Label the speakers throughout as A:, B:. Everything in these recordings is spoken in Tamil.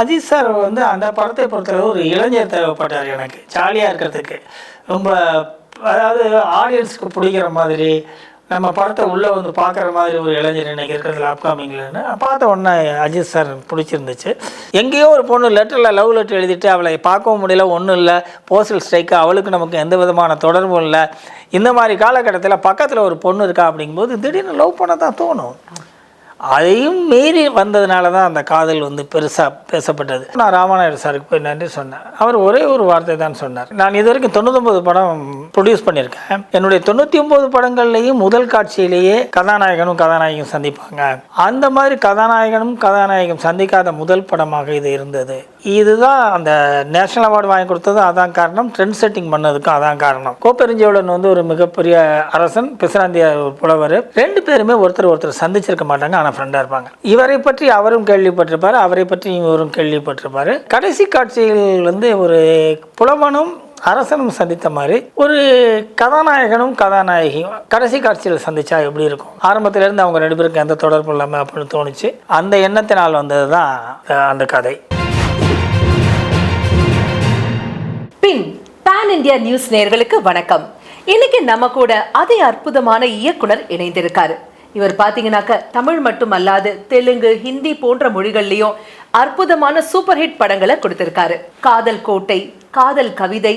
A: அஜித் சார் வந்து அந்த படத்தை பொறுத்தளவு ஒரு இளைஞர் தேவைப்பட்டார் எனக்கு. ஜாலியாக இருக்கிறதுக்கு. ரொம்ப அதாவது ஆடியன்ஸுக்கு பிடிக்கிற மாதிரி நம்ம படத்தை உள்ளே வந்து பார்க்குற மாதிரி ஒரு இளைஞர் இன்னைக்கு இருக்கிறதுல அப்கமிங்லன்னு பார்த்த உடனே அஜித் சார் பிடிச்சிருந்துச்சு. எங்கேயோ ஒரு பொண்ணு லெட்டரில் லவ் லெட்டர் எழுதிட்டு அவளை பார்க்கவும் முடியல ஒன்றும் இல்லை. போஸ்டல் ஸ்ட்ரைக்கு அவளுக்கு நமக்கு எந்த விதமான தொடர்பும் இல்லை. இந்த மாதிரி காலகட்டத்தில் பக்கத்தில் ஒரு பொண்ணு இருக்கா அப்படிங்கும்போது திடீர்னு லவ் பண்ண தான் தோணும். அதையும் மீறி வந்ததுனால தான் அந்த காதல் வந்து பெருசாக பேசப்பட்டது. நான் ராமாநாயுடு சாருக்கு போய் நன்றி சொன்னேன். அவர் ஒரே ஒரு வார்த்தை தான் சொன்னார். நான் இது வரைக்கும் தொண்ணூத்தொம்பது படம் ப்ரொடியூஸ் பண்ணியிருக்கேன். என்னுடைய தொண்ணூற்றி ஒம்பது படங்கள்லேயும் முதல் காட்சியிலேயே கதாநாயகனும் கதாநாயகியும் சந்திப்பாங்க. அந்த மாதிரி கதாநாயகனும் கதாநாயகம் சந்திக்காத முதல் படமாக இது இருந்தது. இதுதான் அந்த நேஷனல் அவார்டு வாங்கி கொடுத்தது அதான் காரணம். ட்ரெண்ட் செட்டிங் பண்ணதுக்கும் அதான் காரணம். கோப்பெருஞ்சோழன் வந்து ஒரு மிகப்பெரிய அரசன் பிசிராந்திய புலவர். ரெண்டு பேருமே ஒருத்தர் ஒருத்தர் சந்திச்சிருக்க மாட்டாங்க ஆனால் ஃப்ரெண்டாக இருப்பாங்க. இவரை பற்றி அவரும் கேள்விப்பட்டிருப்பார் அவரை பற்றி இவரும் கேள்விப்பட்டிருப்பார். கடைசி காட்சியில் வந்து ஒரு புலவனும் அரசனும் சந்தித்த மாதிரி ஒரு கதாநாயகனும் கதாநாயகியும் கடைசி காட்சியில் சந்திச்சா எப்படி இருக்கும்? ஆரம்பத்திலேருந்து அவங்க ரெண்டு பேருக்கு எந்த தொடர்பும் இல்லாமல் அப்படின்னு தோணுச்சு. அந்த எண்ணத்தினால் வந்தது தான் அந்த கதை.
B: பின் பேன் இந்தியா நியூஸ் நேர்களுக்கு வணக்கம். இன்னைக்கு நம்ம கூட அதே அற்புதமான இயக்குனர் இணைந்திருக்காரு. இவர் பாத்தீங்கன்னாக்க தமிழ் மட்டும் அல்லாது தெலுங்கு ஹிந்தி போன்ற மொழிகள்லயும் அற்புதமான சூப்பர் ஹிட் படங்களை கொடுத்திருக்காரு. காதல் கோட்டை காதல் கவிதை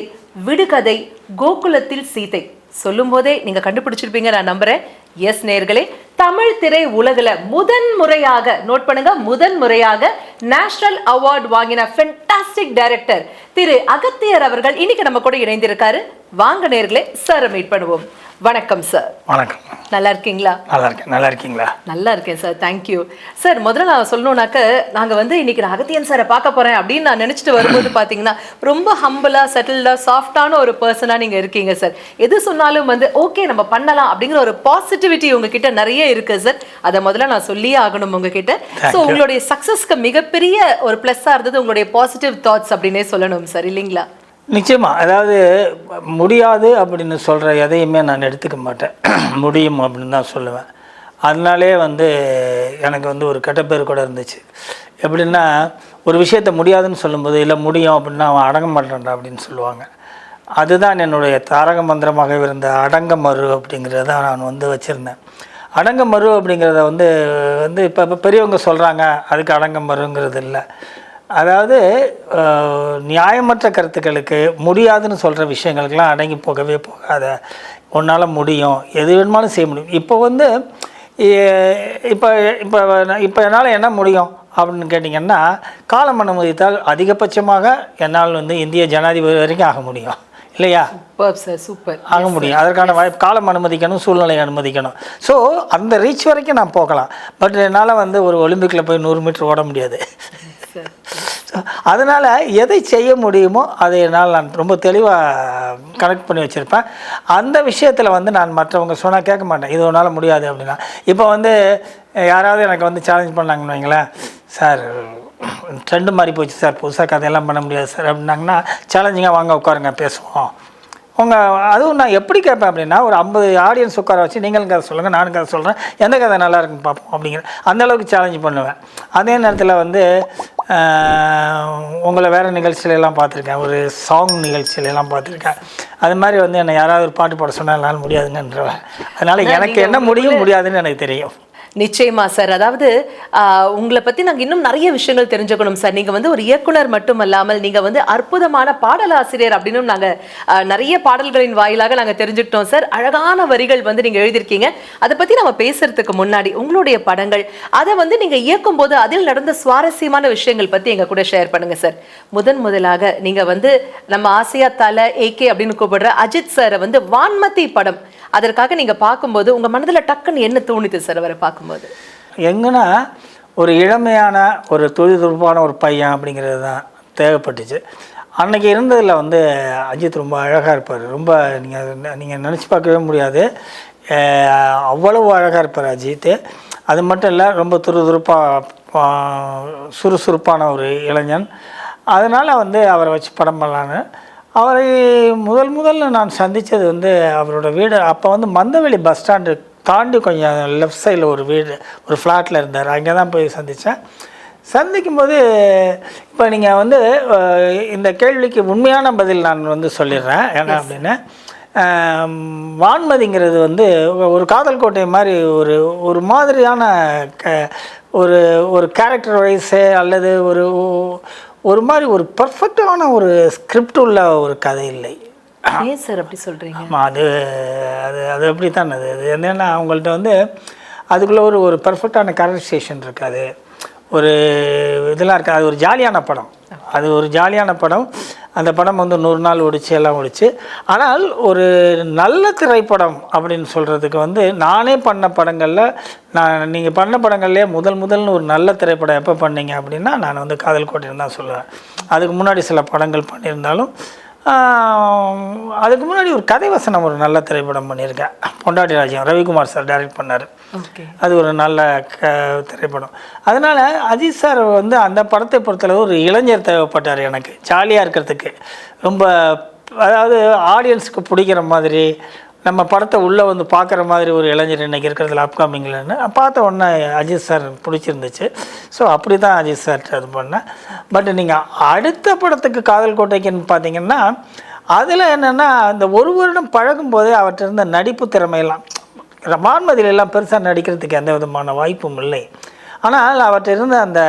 B: விடுகதை கோகுலத்தில் சீதை. சொல்லும் போதே நீங்க கண்டுபிடிச்சிருப்பீங்க நான் நம்புறேன். எஸ் நேர்களே தமிழ் திரை உலகில் முதன் முறையாக நோட் பண்ணுங்க முதன் முறையாக நேஷனல் அவார்ட் வாங்கின ஃபென்டாஸ்டிக் டைரக்டர் திரு அகத்தியர் அவர்கள் இன்னைக்கு நம்ம கூட இணைந்திருக்காரு. வாங்க நேர்களே சார் மீட் பண்ணுவோம். வணக்கம் சார்
A: வணக்கம்.
B: நல்லா இருக்கீங்களா
A: நல்லா இருக்கேன் நல்லா இருக்கீங்களா
B: நல்லா இருக்கேன் சார் தேங்க்யூ சார் முதல்ல நான் சொல்லணும்னாக்க நாங்கள் வந்து இன்னைக்கு நான் அகத்தியன் சாரை பார்க்க போறேன் அப்படின்னு நான் நினைச்சிட்டு வரும்போது பார்த்தீங்கன்னா ரொம்ப ஹம்பிளா செட்டில்டா சாஃப்டான ஒரு பர்சனாக நீங்கள் இருக்கீங்க சார் எது சொன்னாலும் வந்து ஓகே நம்ம பண்ணலாம் அப்படிங்கிற ஒரு பாசிட்டிவிட்டி உங்ககிட்ட நிறைய இருக்கு சார் அதை முதல்ல நான் சொல்லியே ஆகணும் உங்ககிட்ட. ஸோ உங்களுடைய சக்ஸஸ்க்கு மிகப்பெரிய ஒரு ப்ளஸ்ஸாக இருந்தது உங்களுடைய பாசிட்டிவ் தாட்ஸ் அப்படின்னே சொல்லணும் சார் இல்லைங்களா?
A: நிச்சயமாக அதாவது முடியாது அப்படின்னு சொல்கிற எதையுமே நான் எடுத்துக்க மாட்டேன். முடியும் அப்படின்னு தான் சொல்லுவேன். அதனாலே வந்து எனக்கு வந்து ஒரு கெட்ட பேர் கூட இருந்துச்சு. எப்படின்னா ஒரு விஷயத்த முடியாதுன்னு சொல்லும்போது இல்லை முடியும் அப்படின்னா அவன் அடங்க மாட்டேன்டா அப்படின்னு சொல்லுவாங்க. அதுதான் என்னுடைய தாரக மந்திரமாக இருந்த அடங்க மறு அப்படிங்கிறத நான் வந்து வச்சுருந்தேன். அடங்க மறு அப்படிங்கிறத வந்து வந்து இப்போ இப்போ பெரியவங்க சொல்கிறாங்க அதுக்கு அடங்க மறுங்கிறது இல்லை. அதாவது நியாயமற்ற கருத்துக்களுக்கு முடியாதுன்னு சொல்கிற விஷயங்களுக்கெல்லாம் அடங்கி போகவே போகாத. உன்னால் முடியும். எது வேணுமாலும் செய்ய முடியும். இப்போ வந்து இப்போ இப்போ இப்போ என்னால் என்ன முடியும் அப்படின்னு கேட்டிங்கன்னா காலம் அனுமதித்தால் அதிகபட்சமாக என்னால் வந்து இந்திய ஜனாதிபதி வரைக்கும் ஆக முடியும். இல்லையா?
B: Super sir. சூப்பர்.
A: ஆக முடியும். அதற்கான வாய்ப்பு காலம் அனுமதிக்கணும் சூழ்நிலை அனுமதிக்கணும். ஸோ அந்த ரீச் வரைக்கும் நான் போகலாம். பட் என்னால் வந்து ஒரு ஒலிம்பிக்கில் போய் நூறு மீட்டர் ஓட முடியாது. அதனால் எதை செய்ய முடியுமோ அதை என்னால் நான் ரொம்ப தெளிவாக கனெக்ட் பண்ணி வச்சுருப்பேன். அந்த விஷயத்தில் வந்து நான் மற்றவங்க சொன்னால் கேட்க மாட்டேன். இது உன்னால் முடியாது அப்படின்னா. இப்போ வந்து யாராவது எனக்கு வந்து சேலஞ்ச் பண்ணாங்கன்னு வைங்களேன். சார் ட்ரெண்டு மாறி போச்சு சார். புதுசாக கதையெல்லாம் பண்ண முடியாது சார் அப்படின்னாங்கன்னா சேலஞ்சிங்காக வாங்க உட்காருங்க பேசுவோம். உங்கள் அதுவும் நான் எப்படி கேட்பேன் அப்படின்னா ஒரு ஐம்பது ஆடியன்ஸ் உட்கார வச்சு நீங்களும் கதை சொல்லுங்கள் நானும் கதை சொல்கிறேன் எந்த கதை நல்லா இருக்குன்னு பார்ப்போம் அப்படிங்கிற அந்த அளவுக்கு சேலஞ்ச் பண்ணுவேன். அதே நேரத்தில் வந்து உங்களை வேறு நிகழ்ச்சியில எல்லாம் பார்த்துருக்கேன். ஒரு சாங் நிகழ்ச்சியில எல்லாம் பார்த்துருக்கேன். அது மாதிரி வந்து என்னை யாராவது ஒரு பாட்டு பாட சொன்னால் என்னால் முடியாதுங்கன்றவன். அதனால் எனக்கு என்ன முடியும் முடியாதுன்னு எனக்கு தெரியும்.
B: நிச்சயமா சார். அதாவது உங்களை பத்தி நாங்க இன்னும் நிறைய விஷயங்கள் தெரிஞ்சுக்கணும் சார். நீங்க வந்து ஒரு இயக்குனர் மட்டும் அல்லாமல் நீங்க வந்து அற்புதமான பாடலாசிரியர் அப்படின்னு நாங்க நிறைய பாடல்களின் வாயிலாக நாங்க தெரிஞ்சுக்கிட்டோம் சார். அழகான வரிகள் வந்து நீங்க எழுதியிருக்கீங்க. அதை பத்தி நம்ம பேசுறதுக்கு முன்னாடி உங்களுடைய படங்கள் அதை வந்து நீங்க இயக்கும் போது அதில் நடந்த சுவாரஸ்யமான விஷயங்கள் பத்தி எங்க கூட ஷேர் பண்ணுங்க சார். முதன் முதலாக நீங்க வந்து நம்ம ஆசியா தலை ஏகே அப்படின்னு கூப்பிடுற அஜித் சாரை வந்து வான்மதி படம் அதற்காக நீங்கள் பார்க்கும்போது உங்கள் மனதில் டக்குன்னு என்ன தோணுது சார் அவரை பார்க்கும்போது?
A: எங்கன்னா ஒரு இளமையான ஒரு துருதுருப்பான ஒரு பையன் அப்படிங்கிறது தான் தேவைப்பட்டுச்சு. அன்றைக்கி இருந்ததில் வந்து அஜித் ரொம்ப அழகாக இருப்பார். ரொம்ப நீங்கள் நீங்கள் நினச்சி பார்க்கவே முடியாது. அவ்வளவு அழகாக இருப்பார் அஜித்து அது மட்டும் இல்லை ரொம்ப துருதுருப்பாக சுறுசுறுப்பான ஒரு இளைஞன். அதனால் வந்து அவரை வச்சு படம் பண்ணலான்னு அவரை முதல் முதல்ல நான் சந்தித்தது வந்து அவரோட வீடு. அப்போ வந்து மந்தவெளி பஸ் ஸ்டாண்டு தாண்டி கொஞ்சம் லெஃப்ட் சைடில் ஒரு வீடு ஒரு ஃப்ளாட்டில் இருந்தார். அங்கே தான் போய் சந்தித்தேன் சந்திக்கும் போது இப்போ நீங்கள் வந்து இந்த கேள்விக்கு உண்மையான பதில் நான் வந்து சொல்லிடுறேன். என்ன அப்படின்னு? வான்மதிங்கிறது வந்து ஒரு காதல் கோட்டை மாதிரி ஒரு ஒரு மாதிரியான க ஒரு ஒரு கேரக்டர் வைஸு அல்லது ஒரு ஒரு மாதிரி ஒரு பர்ஃபெக்டான ஒரு ஸ்கிரிப்ட் உள்ள ஒரு கதை இல்லை.
B: ஏன் சார் அப்படி சொல்றீங்க?
A: ஆமாம் அது அது அது அப்படித்தான் அது? அது என்னென்னா அவங்கள்ட்ட வந்து அதுக்குள்ளே ஒரு ஒரு பர்ஃபெக்டான கேரக்டரைசேஷன் இருக்காது. ஒரு இதெல்லாம் இருக்காது. அது ஒரு ஜாலியான படம். அது ஒரு ஜாலியான படம். அந்த படம் வந்து நூறு நாள் ஓடிச்சு எல்லாம் ஓடிச்சு. ஆனால் ஒரு நல்ல திரைப்படம் அப்படின்னு சொல்கிறதுக்கு வந்து நானே பண்ண படங்களில் நான் நீங்கள் பண்ண படங்கள்லேயே முதல் முதல்னு ஒரு நல்ல திரைப்படம் எப்போ பண்ணீங்க அப்படின்னா நான் வந்து காதல் கோட்டைன்னு தான் சொல்லுவேன். அதுக்கு முன்னாடி சில படங்கள் பண்ணியிருந்தாலும் அதுக்கு முன்னாடி ஒரு கதை வசனம் ஒரு நல்ல திரைப்படம் பண்ணியிருக்கேன். பொண்டாட்டி ராஜ்யம் ரவிக்குமார் சார் டைரக்ட் பண்ணார். அது ஒரு நல்ல க திரைப்படம். அதனால் அஜித் சார் வந்து அந்த படத்தை பொறுத்தளவு ஒரு இளைஞர் தேவைப்பட்டார் எனக்கு. ஜாலியாக இருக்கிறதுக்கு. ரொம்ப அதாவது ஆடியன்ஸுக்கு பிடிக்கிற மாதிரி நம்ம படத்தை உள்ளே வந்து பார்க்குற மாதிரி ஒரு இளைஞர் இன்னைக்கு இருக்கிறதுல அப்கமிங்லன்னு பார்த்த உடனே அஜித் சார் பிடிச்சிருந்துச்சு. ஸோ அப்படி தான் அஜித் சார் இது பண்ணேன். பட் நீங்கள் அடுத்த படத்துக்கு காதல் கோட்டைக்குன்னு பார்த்தீங்கன்னா அதில் என்னென்னா அந்த ஒரு வருடம் பழகும் போதே அவர்கிட்ட இருந்த நடிப்பு திறமையெல்லாம் மான்மதியிலெல்லாம் பெருசாக நடிக்கிறதுக்கு எந்த விதமான வாய்ப்பும் இல்லை. ஆனால் அவர்கிட்ட இருந்த அந்த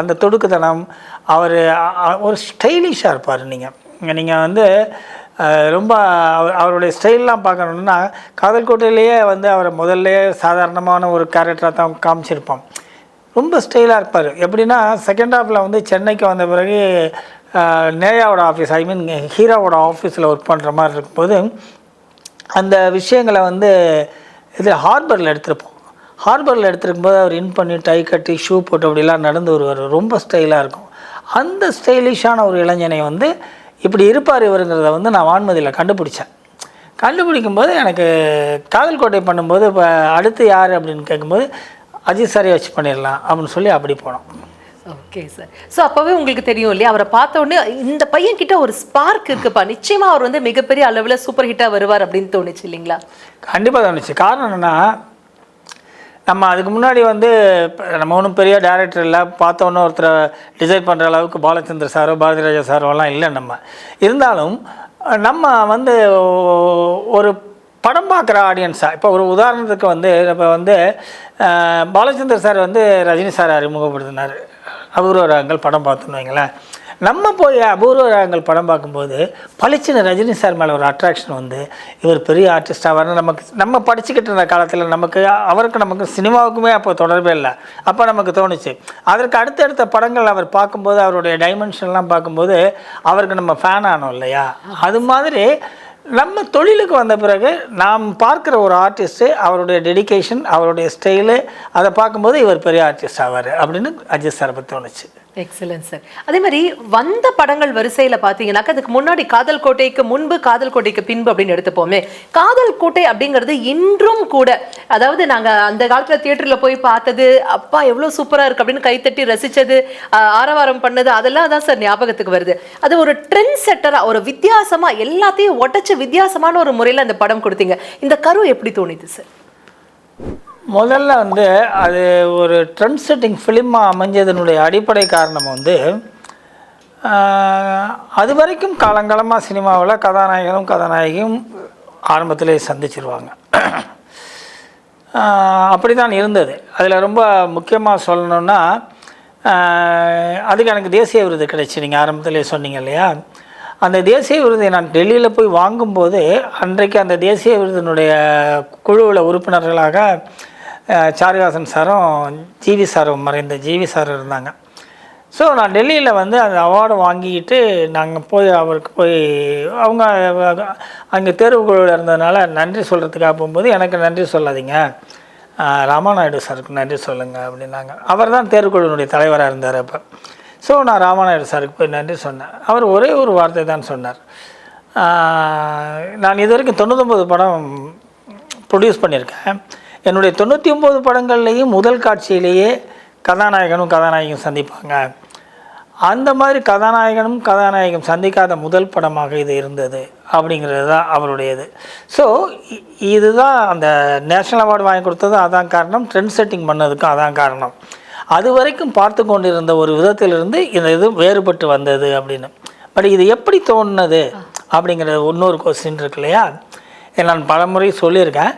A: அந்த தொடுக்குத்தனம் அவர் ஒரு ஸ்டைலிஷாக இருப்பார் நீங்கள் நீங்கள் வந்து ரொம்ப அவர் அவருடைய ஸ்டைல்லாம் பார்க்கணுன்னா காதல் கோட்டையிலேயே வந்து அவரை முதல்லையே சாதாரணமான ஒரு கேரக்டராக தான் காமிச்சிருப்போம் ரொம்ப ஸ்டைலாக இருப்பார். எப்படின்னா செகண்ட் ஹாஃபில் வந்து சென்னைக்கு வந்த பிறகு நேயாவோட ஆஃபீஸ் ஐ மீன் ஹீரோவோட ஆஃபீஸில் ஒர்க் பண்ணுற மாதிரி இருக்கும்போது அந்த விஷயங்களை வந்து இது ஹார்பரில் எடுத்திருப்போம். ஹார்பரில் எடுத்துருக்கும்போது அவர் இன் பண்ணி டை கட்டி ஷூ போட்டு அப்படிலாம் நடந்து வருவார். ரொம்ப ஸ்டைலாக இருக்கும். அந்த ஸ்டைலிஷான ஒரு இளைஞனை வந்து இப்படி இருப்பார் இவருங்கிறத வந்து நான் வான்மதியில் கண்டுபிடிச்சேன். கண்டுபிடிக்கும்போது எனக்கு காதல் கோட்டை பண்ணும்போது இப்போ அடுத்து யார் அப்படின்னு கேட்கும்போது அஜித் சாரை வச்சு பண்ணிடலாம் அப்படின்னு சொல்லி அப்படி போனோம்.
B: ஓகே சார் ஸோ அப்பவே உங்களுக்கு தெரியும் இல்லையா? அவரை பார்த்த உடனே இந்த பையன் கிட்ட ஒரு ஸ்பார்க் இருக்குப்பா. நிச்சயமா அவர் வந்து மிகப்பெரிய அளவுல சூப்பர் ஹிட்டா வருவார் அப்படின்னு தோணுச்சு இல்லைங்களா?
A: கண்டிப்பாக தோணுச்சு. காரணம் என்னென்னா நம்ம அதுக்கு முன்னாடி வந்து நம்ம ஒன்றும் பெரிய டேரக்டர் இல்லை பார்த்தோன்னே ஒருத்தரை டிசைட் பண்ணுற அளவுக்கு பாலச்சந்திர சாரோ பாரதிராஜா ராஜா சாரோலாம் இல்லை நம்ம. இருந்தாலும் நம்ம வந்து ஒரு படம் பார்க்குற ஆடியன்ஸாக இப்போ ஒரு உதாரணத்துக்கு வந்து இப்போ வந்து பாலச்சந்தர் சார் வந்து ரஜினி சார் அறிமுகப்படுத்தினார். அபூர்வ ராகங்கள் படம் பார்த்துன்னு வைங்களேன். நம்ம போய் அபூர்வ படம் பார்க்கும்போது பளிச்சின ரஜினி சார் மேலே ஒரு அட்ராக்ஷன் வந்து இவர் பெரிய ஆர்டிஸ்டாக வரணும் நமக்கு நம்ம படிச்சுக்கிட்டு இருந்த காலத்தில் நமக்கு அவருக்கு நமக்கு சினிமாவுக்குமே அப்போ தொடர்பே இல்லை. அப்போ நமக்கு தோணுச்சு. அதற்கு அடுத்தடுத்த படங்கள் அவர் பார்க்கும்போது அவருடைய டைமென்ஷன்லாம் பார்க்கும்போது அவருக்கு நம்ம ஃபேன் ஆனோம் இல்லையா? அது மாதிரி நம்ம தொழிலுக்கு வந்த பிறகு நாம் பார்க்குற ஒரு ஆர்டிஸ்ட்டு அவருடைய டெடிகேஷன் அவருடைய ஸ்டைலு அதை பார்க்கும்போது இவர் பெரிய ஆர்டிஸ்ட் ஆவார் அப்படின்னு அஜித் சார் பற்றி தோணுச்சு.
B: எக்ஸலன்ஸ் சார் அதே மாதிரி வந்த படங்கள் வரிசையில் பார்த்தீங்கன்னாக்கா அதுக்கு முன்னாடி காதல் கோட்டைக்கு முன்பு காதல் கோட்டைக்கு பின்பு அப்படின்னு எடுத்துப்போமே. காதல் கோட்டை அப்படிங்கிறது இன்றும் கூட அதாவது நாங்கள் அந்த காலத்தில் தியேட்டரில் போய் பார்த்தது அப்பா எவ்வளோ சூப்பராக இருக்குது அப்படின்னு கைத்தட்டி ரசித்தது ஆரவாரம் பண்ணது அதெல்லாம் தான் சார் ஞாபகத்துக்கு வருது. அது ஒரு ட்ரெண்ட் செட்டராக ஒரு வித்தியாசமாக எல்லாத்தையும் ஒட்டச்சு வித்தியாசமான ஒரு முறையில் அந்த படம் கொடுத்தீங்க. இந்த கரு எப்படி தோணுது சார்
A: முதல்ல வந்து அது ஒரு ட்ரெண்ட் செட்டிங் ஃபிலிமாக அமைஞ்சதனுடைய அடிப்படை காரணம் வந்து அது வரைக்கும் காலங்காலமாக சினிமாவில் கதாநாயகனும் கதாநாயகியும் ஆரம்பத்திலே சந்திச்சிருவாங்க. அப்படி தான் இருந்தது. அதில் ரொம்ப முக்கியமாக சொல்லணுன்னா அதுக்கு எனக்கு தேசிய விருது கிடைச்சி நீங்கள் ஆரம்பத்திலே சொன்னீங்க இல்லையா? அந்த தேசிய விருதை நான் டெல்லியில் போய் வாங்கும்போது அன்றைக்கு அந்த தேசிய விருதினுடைய குழுவில் உறுப்பினர்களாக அஹ், சாரும் ஜிவி சாரும் மறைந்த ஜிவி சார் இருந்தாங்க. ஸோ நான் டெல்லியில் வந்து அந்த அவார்டை வாங்கிட்டு நாங்கள் போய் அவருக்கு போய் அவங்க அங்கே தேர்வுக்குழுவில் இருந்ததுனால நன்றி சொல்கிறதுக்காக போகும்போது எனக்கு நன்றி சொல்லாதீங்க. ராமாநாயுடு சாருக்கு நன்றி சொல்லுங்கள் அப்படின்னாங்க. அவர் தான் தேர்வுக்குழுவினுடைய தலைவராக இருந்தார் அப்போ. ஸோ நான் ராமாநாயுடு சாருக்கு போய் நன்றி சொன்னேன். அவர் ஒரே ஒரு வார்த்தை தான் சொன்னார். நான் இது வரைக்கும் தொண்ணூத்தொம்பது படம் ப்ரொடியூஸ் பண்ணியிருக்கேன். என்னுடைய தொண்ணூற்றி ஒம்பது படங்கள்லேயும் முதல் காட்சியிலேயே கதாநாயகனும் கதாநாயகியும் சந்திப்பாங்க. அந்த மாதிரி கதாநாயகனும் கதாநாயகம் சந்திக்காத முதல் படமாக இது இருந்தது அப்படிங்கிறது தான் அவருடையது. ஸோ இதுதான் அந்த நேஷ்னல் அவார்டு வாங்கி கொடுத்ததும் அதான் காரணம் ட்ரெண்ட் செட்டிங் பண்ணதுக்கும் அதான் காரணம். அது வரைக்கும் பார்த்து கொண்டிருந்த ஒரு விதத்திலிருந்து இந்த இது வேறுபட்டு வந்தது அப்படின்னு. பட் இது எப்படி தோணுனது அப்படிங்கிறது இன்னொரு கொஸ்டின் இருக்கு இல்லையா? நான் பலமுறை சொல்லியிருக்கேன்.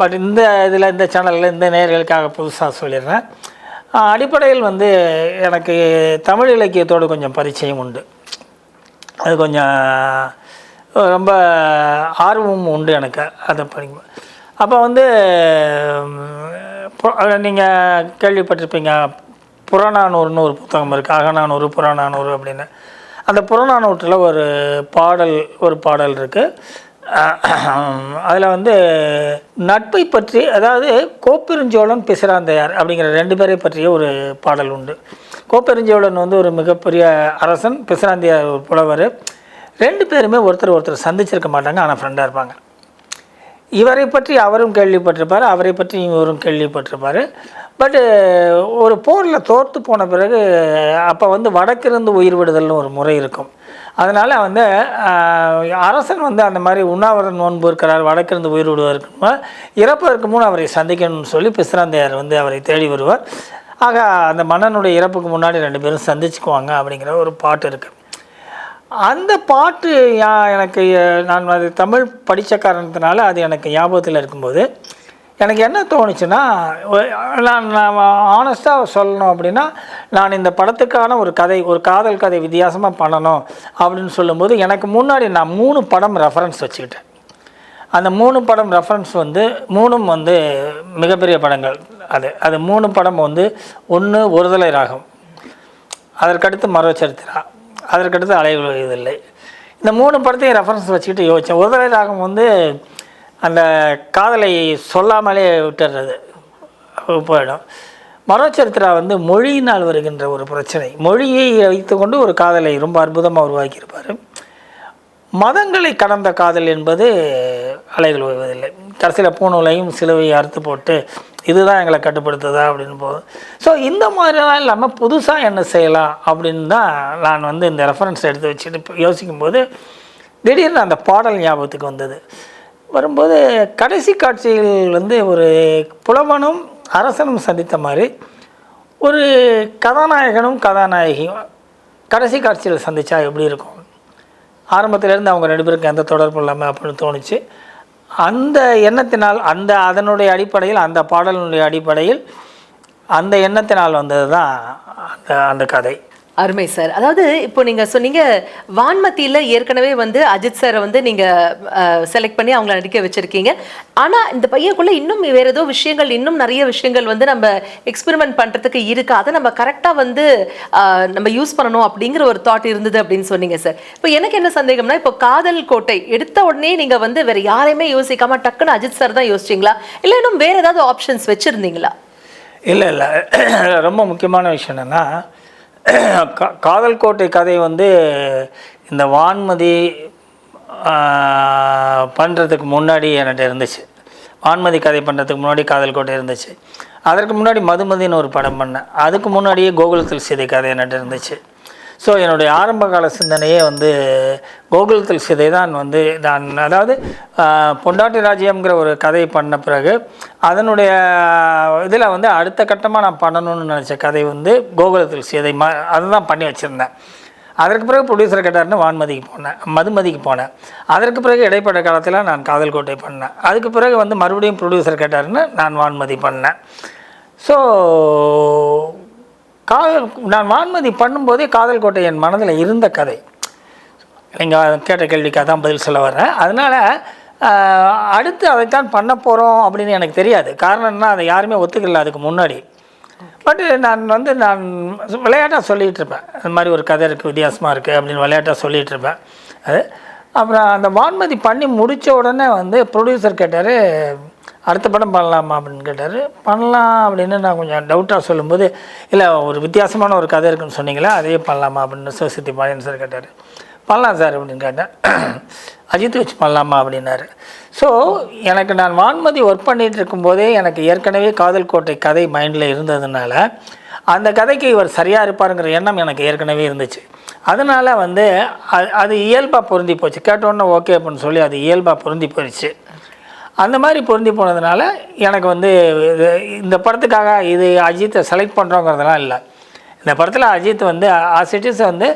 A: பட் இந்த இதில் இந்த சேனலில் இந்த நேர்களுக்காக புதுசாக சொல்லிடுறேன். அடிப்படையில் வந்து எனக்கு தமிழ் இலக்கியத்தோடு கொஞ்சம் பரிச்சயம் உண்டு. அது கொஞ்சம் ரொம்ப ஆர்வமும் உண்டு எனக்கு அதை படிக்கும். அப்போ வந்து நீங்கள் கேள்விப்பட்டிருப்பீங்க புறநானூறுன்னு ஒரு புத்தகம் இருக்குது அகநானூறு புறநானூறு அப்படின்னு. அந்த புறநானூற்றில் ஒரு பாடல் ஒரு பாடல் இருக்குது அதில் வந்து நட்பை பற்றி அதாவது கோப்பெருஞ்சோழன் பிசிராந்தையார் அப்படிங்கிற ரெண்டு பேரை பற்றிய ஒரு பாடல் உண்டு. கோப்பெருஞ்சோழன் வந்து ஒரு மிகப்பெரிய அரசன் பிசிராந்தையார் ஒரு புலவர். ரெண்டு பேருமே ஒருத்தர் ஒருத்தர் சந்திச்சிருக்க மாட்டாங்க ஆனால் ஃப்ரெண்டாக இருப்பாங்க. இவரை பற்றி அவரும் கேள்விப்பட்டிருப்பார் அவரை பற்றி இவரும் கேள்விப்பட்டிருப்பார். பட்டு uh, ஒரு போரில் தோற்று போன பிறகு அப்போ வந்து வடக்கிருந்து உயிர் விடுதல்னு ஒரு முறை இருக்கும். அதனால் வந்து அரசன் வந்து அந்த மாதிரி உண்ணாவிரத நோன்பு இருக்கிறார் வடக்கிருந்து உயிர் விடுவதற்கு இறப்பதற்கு முன் அவரை சந்திக்கணும்னு சொல்லி பிஸ்ராந்தையார் வந்து அவரை தேடி வருவார். ஆக அந்த மன்னனுடைய இறப்புக்கு முன்னாடி ரெண்டு பேரும் சந்திச்சுக்குவாங்க அப்படிங்கிற ஒரு பாட்டு இருக்குது அந்த பாட்டு யா- எனக்கு நான் அது தமிழ் படித்த காரணத்தினால அது எனக்கு ஞாபகத்தில் இருக்கும்போது எனக்கு என்ன தோணுச்சுன்னா நான் நான் ஆனஸ்ட்டாக சொல்லணும் அப்படின்னா நான் இந்த படத்துக்கான ஒரு கதை ஒரு காதல் கதை வித்தியாசமாக பண்ணணும் அப்படின்னு சொல்லும்போது எனக்கு முன்னாடி நான் மூணு படம் ரெஃபரன்ஸ் வச்சுக்கிட்டேன். அந்த மூணு படம் ரெஃபரன்ஸ் வந்து மூணும் வந்து மிகப்பெரிய படங்கள். அது அது மூணு படம் வந்து ஒன்று ஒருதலை ராகம். அதற்கடுத்து மரோ சரித்திரா அதற்கடுத்து அலைகள் இதில்லை இந்த மூணு படத்தையும் ரெஃபரன்ஸ் வச்சுக்கிட்டு யோசித்தேன் ஒருதலை ராகம் வந்து அந்த காதலை சொல்லாமலே விட்டுறது போயிடும். மரோச்சரித்திரா வந்து மொழியினால் வருகின்ற ஒரு பிரச்சனை. மொழியை வைத்துக்கொண்டு ஒரு காதலை ரொம்ப அற்புதமாக உருவாக்கியிருப்பார். மதங்களை கடந்த காதல் என்பது அலைகள் ஓய்வதில்லை. கடைசியில் பூணூலையும் சிலுவையை அறுத்து போட்டு இதுதான் எங்களை கட்டுப்படுத்துதா? அப்படின்னு போகுது ஸோ இந்த மாதிரிலாம் இல்லாமல் புதுசாக என்ன செய்யலாம் அப்படின்னு தான் நான் வந்து இந்த ரெஃபரன்ஸ் எடுத்து வச்சுட்டு யோசிக்கும்போது திடீர்னு அந்த பாடல் ஞாபகத்துக்கு வந்தது. வரும்போது கடைசி காட்சியில் வந்து ஒரு புலவனும் அரசனும் சந்தித்த மாதிரி ஒரு கதாநாயகனும் கதாநாயகியும் கடைசி காட்சியில் சந்தித்தா எப்படி இருக்கும்? ஆரம்பத்திலேருந்து அவங்க ரெண்டு பேருக்கு எந்த தொடர்பும் இல்லாமல் அப்படின்னு தோணுச்சு. அந்த எண்ணத்தினால் அந்த அதனுடைய அடிப்படையில் அந்த பாடலினுடைய அடிப்படையில் அந்த எண்ணத்தினால் வந்தது தான் அந்த அந்த கதை.
B: அருமை சார். அதாவது இப்போ நீங்க சொன்னீங்க வான்மத்தியில் ஏற்கனவே வந்து அஜித் சாரை வந்து நீங்க செலக்ட் பண்ணி அவங்கள நடிக்க வச்சிருக்கீங்க. ஆனா இந்த பையனுக்குள்ள இன்னும் வேற ஏதோ விஷயங்கள் இன்னும் நிறைய விஷயங்கள் வந்து நம்ம எக்ஸ்பெரிமெண்ட் பண்றதுக்கு இருக்கு? அதை நம்ம கரெக்டா வந்து நம்ம யூஸ் பண்ணணும் அப்படிங்கிற ஒரு தாட் இருந்தது அப்படின்னு சொன்னீங்க சார். இப்போ எனக்கு என்ன சந்தேகம்னா இப்போ காதல் கோட்டை எடுத்த உடனே நீங்க வந்து வேற யாரையுமே யோசிக்காம டக்குன்னு அஜித் சார் தான் யோசிச்சிங்களா? இல்லை இன்னும் வேற ஏதாவது ஆப்ஷன்ஸ் வச்சிருந்தீங்களா?
A: இல்லை இல்லை. ரொம்ப முக்கியமான விஷயம் என்னென்னா காதல் கோட்டை கதை வந்து இந்த வான்மதி பண்ணுறதுக்கு முன்னாடி என்கிட்ட இருந்துச்சு. வான்மதி கதை பண்ணுறதுக்கு முன்னாடி காதல் கோட்டை இருந்துச்சு. அதற்கு முன்னாடி மதுமதின்னு ஒரு படம் பண்ணேன். அதுக்கு முன்னாடியே கோகுலத்தில் சிதை கதை என்கிட்ட இருந்துச்சு. ஸோ என்னுடைய ஆரம்பகால சிந்தனையே வந்து கோகுலத்தில் சிதை தான் வந்து நான் அதாவது பொண்டாட்டி ராஜ்யம்ங்கிற ஒரு கதை பண்ண பிறகு அதனுடைய இதில் வந்து அடுத்த கட்டமாக நான் பண்ணணும்னு நினச்ச கதை வந்து கோகுலத்தில் சிதை மா அதுதான் பண்ணி வச்சுருந்தேன். அதற்கு பிறகு ப்ரொடியூசர் கேட்டார்னு வான்மதிக்கு போனேன் மதுமதிக்கு போனேன். அதற்கு பிறகு இடைப்பட்ட காலத்தில் நான் காதல் கோட்டை பண்ணேன். அதுக்கு பிறகு வந்து மறுபடியும் ப்ரொடியூசர் கேட்டார்னு நான் வான்மதி பண்ணேன். ஸோ காதல் நான் வான்மதி பண்ணும்போதே காதல் கோட்டை என் மனதில் இருந்த கதை. நீங்கள் கேட்ட கேள்விக்காக தான் பதில் சொல்ல வர்றேன். அதனால் அடுத்து அதைத்தான் பண்ண போகிறோம் அப்படின்னு எனக்கு தெரியாது. காரணம் என்ன அதை யாருமே ஒத்துக்கல அதுக்கு முன்னாடி. பட் நான் வந்து நான் விளையாட்டாக சொல்லிகிட்டு இருப்பேன். அந்த மாதிரி ஒரு கதை இருக்குது வித்தியாசமாக இருக்குது அப்படின்னு விளையாட்டாக சொல்லிகிட்டு இருப்பேன். அது. அப்புறம் அந்த வான்மதி பண்ணி முடித்த உடனே வந்து ப்ரொடியூசர் கேட்டார் அடுத்த படம் பண்ணலாமா அப்படின்னு கேட்டார். பண்ணலாம் அப்படின்னு நான் கொஞ்சம் டவுட்டாக சொல்லும்போது இல்லை ஒரு வித்தியாசமான ஒரு கதை இருக்குன்னு சொன்னீங்களா? அதையே பண்ணலாமா? அப்படின்னு சிவசக்தி பாண்டியன் சார் கேட்டார். பண்ணலாம் சார் அப்படின்னு கேட்டேன். அஜித் வச்சு பண்ணலாமா? அப்படின்னாரு. ஸோ எனக்கு நான் வான்மதி ஒர்க் பண்ணிகிட்டு இருக்கும்போதே எனக்கு ஏற்கனவே காதல் கோட்டை கதை மைண்டில் இருந்ததுனால அந்த கதைக்கு இவர் சரியாக இருப்பாருங்கிற எண்ணம் எனக்கு ஏற்கனவே இருந்துச்சு. அதனால் வந்து அது அது இயல்பாக பொருந்தி போச்சு. கேட்டோன்னே ஓகே அப்படின்னு சொல்லி அது இயல்பாக பொருந்தி போயிடுச்சு. அந்த மாதிரி பொருந்தி போனதுனால எனக்கு வந்து இது இந்த படத்துக்காக இது அஜித்தை செலக்ட் பண்ணுறோங்கிறதெல்லாம் இல்லை. இந்த படத்தில் அஜித் வந்து ஆசிட்டிஸ் வந்து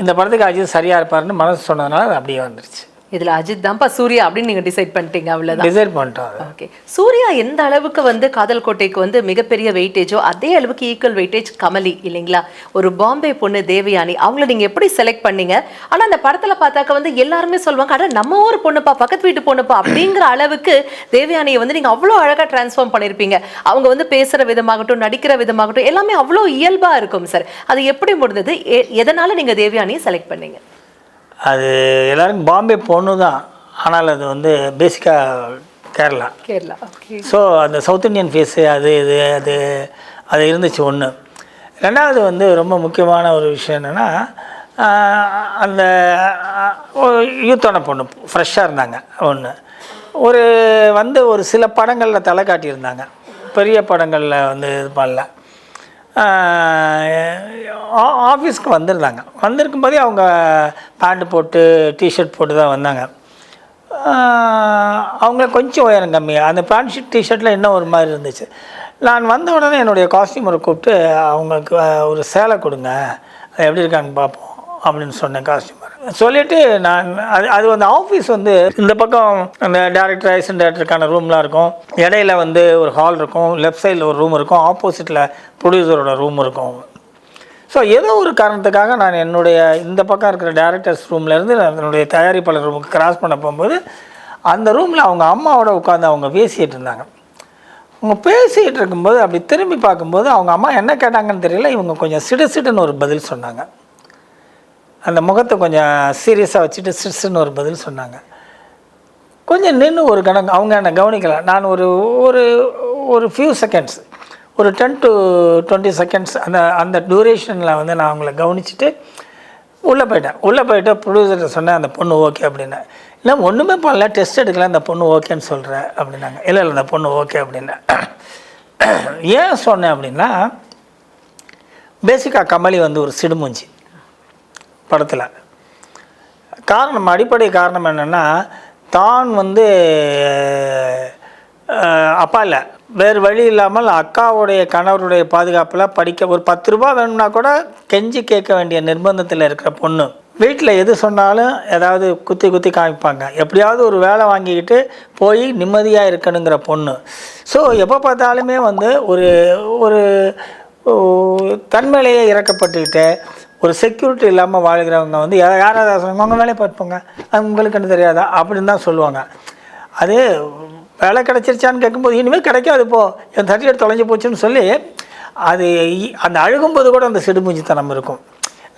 A: இந்த படத்துக்கு அஜித் சரியாக இருப்பாருன்னு மனசு சொன்னதுனால அது அப்படியே வந்துருச்சு.
B: இதுல அஜித் தான்ப்பா சூர்யா அப்படின்னு நீங்க டிசைட் பண்ணிட்டீங்க அவ்வளவுதான்.
A: டிசைட் பண்ணிட்டோம்
B: ஓகே சூர்யா எந்த அளவுக்கு வந்து காதல் கோட்டைக்கு வந்து மிகப்பெரிய வெயிட்டேஜோ அதே அளவுக்கு ஈக்குவல் வெயிட்டேஜ் கமலி இல்லைங்களா? ஒரு பாம்பே பொண்ணு தேவயானி அவங்கள நீங்க எப்படி செலக்ட் பண்ணீங்க? ஆனா அந்த படத்துல பார்த்தாக்க வந்து எல்லாருமே சொல்லுவாங்க அட நம்ம ஊர் பொண்ணுப்பா பக்கத்து வீட்டு பொண்ணுப்பா அப்படிங்கிற அளவுக்கு தேவயானியை வந்து நீங்க அவ்வளோ அழகா டிரான்ஸ்ஃபார்ம் பண்ணிருப்பீங்க. அவங்க வந்து பேசுற விதமாகட்டும் நடிக்கிற விதமாகட்டும் எல்லாமே அவ்வளோ இயல்பா இருக்கும் சார் அது எப்படி முடிந்தது? எதனால நீங்க தேவயானியை செலக்ட் பண்ணீங்க?
A: அது எல்லாருக்கும் பாம்பே பொண்ணு தான். ஆனால் அது வந்து பேசிக்காக கேரளா.
B: கேரளா
A: ஸோ அந்த சவுத் இந்தியன் ஃபேஸு அது இது அது அது இருந்துச்சு ஒன்று ரெண்டாவது வந்து ரொம்ப முக்கியமான ஒரு விஷயம் என்னென்னா அந்த யூத்தான பொண்ணு ஃப்ரெஷ்ஷாக இருந்தாங்க ஒன்று ஒரு வந்து ஒரு சில படங்களில் தலை காட்டியிருந்தாங்க. பெரிய படங்களில் வந்து இது பண்ணல. ஆஃபீஸ்க்கு வந்திருந்தாங்க. வந்திருக்கும் போதே அவங்க பேண்ட் போட்டு டிஷர்ட் போட்டு தான் வந்தாங்க. அவங்கள அவங்க கொஞ்சம் உயரம் கம்மியாக அந்த பேண்ட் ஷர்ட் டிஷர்ட்டில் இன்னும் ஒரு மாதிரி இருந்துச்சு. நான் வந்த உடனே என்னுடைய காஸ்டியூமரை கூப்பிட்டு அவங்களுக்கு ஒரு சேலை கொடுங்க. அது எப்படி இருக்கான்னு பார்ப்போம் அப்படின்னு சொன்னேன் காஸ்டியூமர் சொல்லிவிட்டு நான் அது அது வந்து ஆஃபீஸ் வந்து இந்த பக்கம் அந்த டேரக்டர் அசிஸ்டன்ட் டேரக்டருக்கான ரூம்லாம் இருக்கும். இடையில வந்து ஒரு ஹால் இருக்கும். லெஃப்ட் சைடில் ஒரு ரூம் இருக்கும். ஆப்போசிட்டில் ப்ரொடியூசரோட ரூம் இருக்கும். ஸோ ஏதோ ஒரு காரணத்துக்காக நான் என்னுடைய இந்த பக்கம் இருக்கிற டேரக்டர்ஸ் ரூம்லேருந்து என்னுடைய தயாரிப்பாளர் ரூமுக்கு கிராஸ் பண்ண போகும்போது அந்த ரூமில் அவங்க அம்மாவோட உட்காந்து அவங்க பேசிகிட்டு இருந்தாங்க. அவங்க பேசிகிட்டு இருக்கும்போது அப்படி திரும்பி பார்க்கும்போது அவங்க அம்மா என்ன கேட்டாங்கன்னு தெரியல. இவங்க கொஞ்சம் சிடு சிடுன்னு ஒரு பதில் சொன்னாங்க. அந்த முகத்தை கொஞ்சம் சீரியஸாக வச்சுட்டு சிடுன்னு ஒரு பதில் சொன்னாங்க. கொஞ்சம் நின்று ஒரு கணக்கு அவங்க என்னை கவனிக்கலை. நான் ஒரு ஒரு ஒரு ஃபியூ செகண்ட்ஸ் ஒரு டென் டு டுவெண்ட்டி செகண்ட்ஸ் அந்த அந்த டியூரேஷனில் வந்து நான் அவங்கள கவனிச்சுட்டு உள்ளே போயிட்டேன். உள்ளே போயிட்டு ப்ரொடியூசர்கிட்ட சொன்னேன் அந்த பொண்ணு ஓகே அப்படின்னேன் இல்லை ஒன்றுமே பண்ணல. டெஸ்ட் எடுக்கல. அந்த பொண்ணு ஓகேன்னு சொல்கிறேன் அப்படின்னாங்க. இல்லை இல்லை அந்த பொண்ணு ஓகே அப்படின்னேன் ஏன் சொன்னேன் அப்படின்னா பேசிக்காக கமலி வந்து ஒரு சிடுமூஞ்சி. படத்தில். காரணம் அடிப்படை காரணம் என்னென்னா தான் வந்து அப்பா இல்லை. வேறு வழி இல்லாமல் அக்காவுடைய கணவருடைய பாதுகாப்பில் படிக்க ஒரு பத்து ரூபா வேணும்னா கூட கெஞ்சி கேட்க வேண்டிய நிர்பந்தத்தில் இருக்கிற பொண்ணு. வீட்டில் எது சொன்னாலும் ஏதாவது குத்தி குத்தி காமிப்பாங்க. எப்படியாவது ஒரு வேலை வாங்கிக்கிட்டு போய் நிம்மதியாக இருக்கணுங்கிற பொண்ணு. ஸோ எப்போ பார்த்தாலுமே வந்து ஒரு ஒரு தன்மையிலேயே இறக்கப்பட்டுக்கிட்டு ஒரு செக்யூரிட்டி இல்லாமல் வாழ்கிறவங்க வந்து யாராவது சொல்லுங்க உங்கள் வேலையை பார்ப்போங்க அது உங்களுக்கு என்ன தெரியாதா? அப்படின்னு தான் சொல்லுவாங்க. அது வேலை கிடச்சிருச்சான்னு கேட்கும்போது இனிமேல் கிடைக்காது இப்போது என் சர்டிஃபிகேட் தொலைஞ்சு போச்சுன்னு சொல்லி அது அந்த அழுகும்போது கூட அந்த சிடுமூஞ்சித்தனம் இருக்கும்.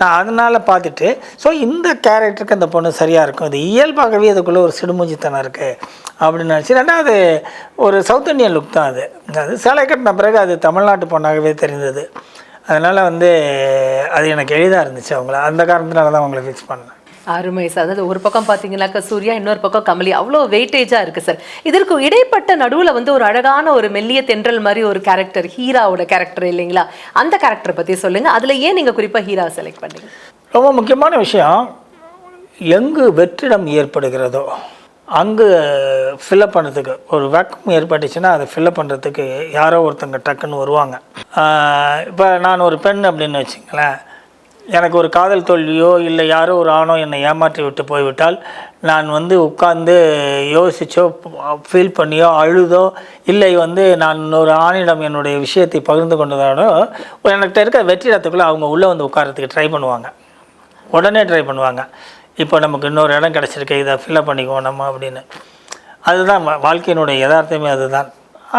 A: நான் அதனால் பார்த்துட்டு ஸோ இந்த கேரக்டருக்கு அந்த பொண்ணு சரியாக இருக்கும். இது இயல்பாகவே அதுக்குள்ளே ஒரு சிடுமூஞ்சித்தனம் இருக்குது அப்படின்னு நினச்சி ரெண்டாவது ஒரு சவுத் இந்தியன் லுக் தான் அது. அது சேலை கட்டின பிறகு அது தமிழ்நாட்டு பொண்ணாகவே தெரிந்தது. அதனால் வந்து அது எனக்கு எளிதாக இருந்துச்சு அவங்கள. அந்த காரணத்தினால தான் அவங்கள ஃபிக்ஸ் பண்ணேன்.
B: அருமை சார். அதாவது ஒரு பக்கம் பார்த்தீங்கன்னாக்கா சூர்யா இன்னொரு பக்கம் கமலி. அவ்வளோ வெயிட்டேஜாக இருக்குது சார். இதற்கு இடைப்பட்ட நடுவில் வந்து ஒரு அழகான ஒரு மெல்லிய தென்றல் மாதிரி ஒரு கேரக்டர் ஹீராவோட கேரக்டர் இல்லைங்களா? அந்த கேரக்டரை பற்றி சொல்லுங்கள் அதில் ஏன் நீங்கள் குறிப்பாக ஹீரா செலக்ட் பண்ணீங்க?
A: ரொம்ப முக்கியமான விஷயம் எங்கு வெற்றிடம் ஏற்படுகிறதோ அங்கு ஃபில்லப் பண்ணுறதுக்கு ஒரு வேக்கம் ஏற்பட்டுச்சுன்னா அதை ஃபில்லப் பண்ணுறதுக்கு யாரோ ஒருத்தங்க டக்குன்னு வருவாங்க. இப்போ நான் ஒரு பெண் அப்படின்னு வச்சுங்களேன். எனக்கு ஒரு காதல் தோல்வியோ இல்லை யாரோ ஒரு ஆணோ என்னை ஏமாற்றி விட்டு போய்விட்டால் நான் வந்து உட்கார்ந்து யோசிச்சோ ஃபீல் பண்ணியோ அழுதோ இல்லை வந்து நான் ஒரு ஆணிடம் என்னுடைய விஷயத்தை பகிர்ந்து கொண்டதோட என்கிட்ட இருக்க வெற்றிடத்துக்குள்ளே அவங்க உள்ளே வந்து உட்காரத்துக்கு ட்ரை பண்ணுவாங்க. உடனே ட்ரை பண்ணுவாங்க. இப்போ நமக்கு இன்னொரு இடம் கிடச்சிருக்கு இதை ஃபில்லப் பண்ணிக்குவோம் நம்ம அப்படின்னு. அதுதான் வாழ்க்கையினுடைய யதார்த்தமே அதுதான்.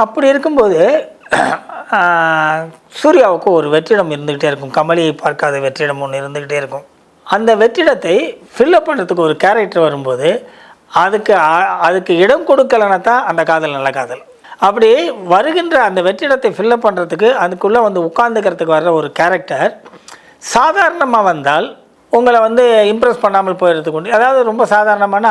A: அப்படி இருக்கும்போது சூர்யாவுக்கு ஒரு வெற்றிடம் இருந்துக்கிட்டே இருக்கும். கமலியை பார்க்காத வெற்றிடம் ஒன்று இருந்துக்கிட்டே இருக்கும். அந்த வெற்றிடத்தை ஃபில்லப் பண்ணுறதுக்கு ஒரு கேரக்டர் வரும்போது அதுக்கு அதுக்கு இடம் கொடுக்கலன்னா தான் அந்த காதல் நல்ல காதல். அப்படி வருகின்ற அந்த வெற்றிடத்தை ஃபில்லப் பண்ணுறதுக்கு அதுக்குள்ளே வந்து உட்காந்துக்கிறதுக்கு வர்ற ஒரு கேரக்டர் சாதாரணமாக வந்தால் உங்களை வந்து இம்ப்ரெஸ் பண்ணாமல் போயிடுறதுக்கு உண்டு. அதாவது ரொம்ப சாதாரணமான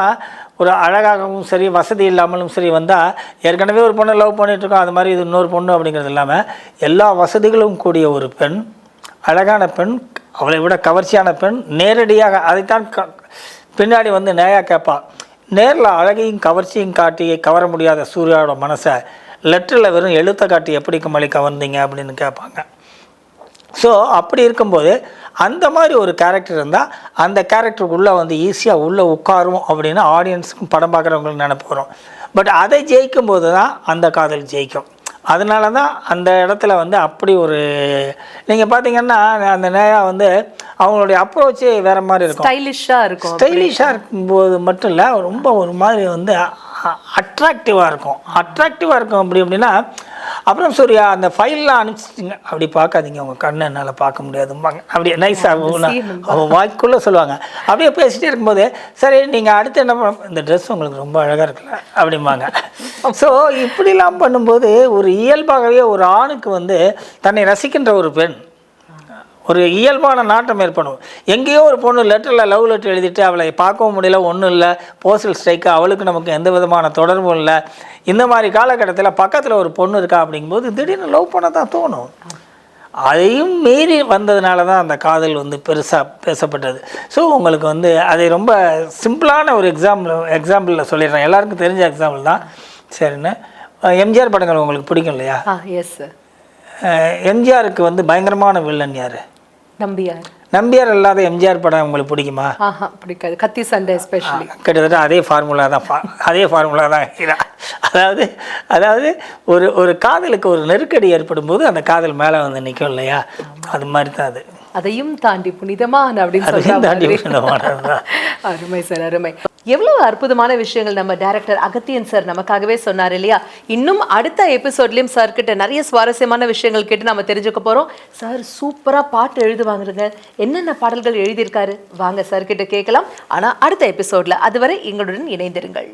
A: ஒரு அழகாகவும் சரி வசதி இல்லாமலும் சரி வந்தால் ஏற்கனவே ஒரு பொண்ணை லவ் பண்ணிகிட்ருக்கோம் இருக்கோம் அது மாதிரி இது இன்னொரு பொண்ணு அப்படிங்கிறது இல்லாமல் எல்லா வசதிகளும் கூடிய ஒரு பெண் அழகான பெண் அவளை விட கவர்ச்சியான பெண் நேரடியாக அதைத்தான் க பின்னாடி வந்து நேயா கேட்பாள் நேரில் அழகையும் கவர்ச்சியும் காட்டி கவர முடியாத சூர்யாவோட மனசை லெட்டரில் வெறும் எழுத்தை காட்டி எப்படி கமலி கவர்ந்தீங்க அப்படின்னு கேட்பாங்க ஸோ அப்படி இருக்கும்போது அந்த மாதிரி ஒரு கேரக்டர் இருந்தால் அந்த கேரக்டருக்குள்ளே வந்து ஈஸியாக உள்ளே உட்காரும் அப்படின்னு ஆடியன்ஸுக்கும் படம் பார்க்குறவங்களுக்கு நினைப்பு வரும். பட் அதை ஜெயிக்கும் போது தான் அந்த காதல் ஜெயிக்கும். அதனால தான் அந்த இடத்துல வந்து அப்படி ஒரு நீங்கள் பார்த்தீங்கன்னா அந்த நேயா வந்து அவங்களுடைய அப்ரோச்சே வேறு மாதிரி இருக்கும்.
B: ஸ்டைலிஷா இருக்கும்
A: ஸ்டைலிஷாக இருக்கும்போது மட்டும் இல்லை ரொம்ப ஒரு மாதிரி வந்து அட்ராக்டிவாக இருக்கும். அட்ராக்டிவாக இருக்கும் அப்படி அப்படின்னா அப்புறம் சூர்யா அந்த ஃபைல்லாம் அனுப்பிச்சிட்டிங்க. அப்படி பார்க்காதீங்க உங்கள் கண்ணை என்னால் பார்க்க முடியாதும்பாங்க. அப்படியே நைஸாக அவங்க வாய்க்குள்ளே சொல்லுவாங்க. அப்படியே பேசிட்டே இருக்கும்போது சரி நீங்கள் அடுத்து என்ன பண்ண இந்த ட்ரெஸ் உங்களுக்கு ரொம்ப அழகாக இருக்குல்ல அப்படிம்பாங்க. ஸோ இப்படிலாம் பண்ணும்போது ஒரு இயல்பாகவே ஒரு ஆணுக்கு வந்து தன்னை ரசிக்கின்ற ஒரு பெண் ஒரு இயல்பான நாட்டம் ஏற்படும். எங்கேயோ ஒரு பொண்ணு லெட்டரில் லவ் லெட்டர் எழுதிட்டு அவளை பார்க்கவும் முடியல ஒன்றும் இல்லை. போஸ்டல் ஸ்ட்ரைக்கு அவளுக்கு நமக்கு எந்த விதமான தொடர்பும் இல்லை. இந்த மாதிரி காலகட்டத்தில் பக்கத்தில் ஒரு பொண்ணு இருக்கா அப்படிங்கும்போது திடீர்னு லவ் பண்ண தான் தோணும். அதையும் மீறி வந்ததுனால தான் அந்த காதல் வந்து பெருசாக பேசப்பட்டது. ஸோ உங்களுக்கு வந்து அதை ரொம்ப சிம்பிளான ஒரு எக்ஸாம்பிள் எக்ஸாம்பிளில் சொல்லிடுறேன். எல்லாருக்கும் தெரிஞ்ச எக்ஸாம்பிள் தான். சரின்னு எம்ஜிஆர் படங்கள் உங்களுக்கு பிடிக்கும் இல்லையா?
B: எஸ் சார்
A: எம்ஜிஆருக்கு வந்து பயங்கரமான வில்லன் யார்?
B: நம்பியார்.
A: நம்பியார் இல்லாத எம்ஜிஆர் படம் உங்களுக்கு பிடிக்குமா?
B: பிடிக்காது. கத்தி சண்டை எஸ்பெஷலி
A: கிட்டத்தட்ட அதே ஃபார்முலா தான் அதே ஃபார்முலா தான். அதாவது அதாவது ஒரு ஒரு காதலுக்கு ஒரு நெருக்கடி ஏற்படும் போது அந்த காதல் மேலே வந்து நிற்கும் இல்லையா? அது மாதிரி தான் அது.
B: அதையும் தாண்டி புனிதமான அப்படின்னு சொல்ற
A: அதையும் தாண்டி
B: மாதிரி.
A: புனிதமானது தான்.
B: அருமை சார் அருமை. எவ்வளவு அற்புதமான விஷயங்கள் நம்ம டைரக்டர் அகத்தியன் சார் நமக்காகவே சொன்னார் இல்லையா? இன்னும் அடுத்த எபிசோட்லயும் சார் கிட்ட நிறைய சுவாரஸ்யமான விஷயங்கள் கேட்டு நம்ம தெரிஞ்சுக்க போறோம். சார் சூப்பரா பாட்டு எழுதுவாங்க என்னென்ன பாடல்கள் எழுதியிருக்காரு? வாங்க சார் கிட்ட கேட்கலாம். ஆனா அடுத்த எபிசோட்ல அதுவரை எங்களுடன் இணைந்திருங்கள்.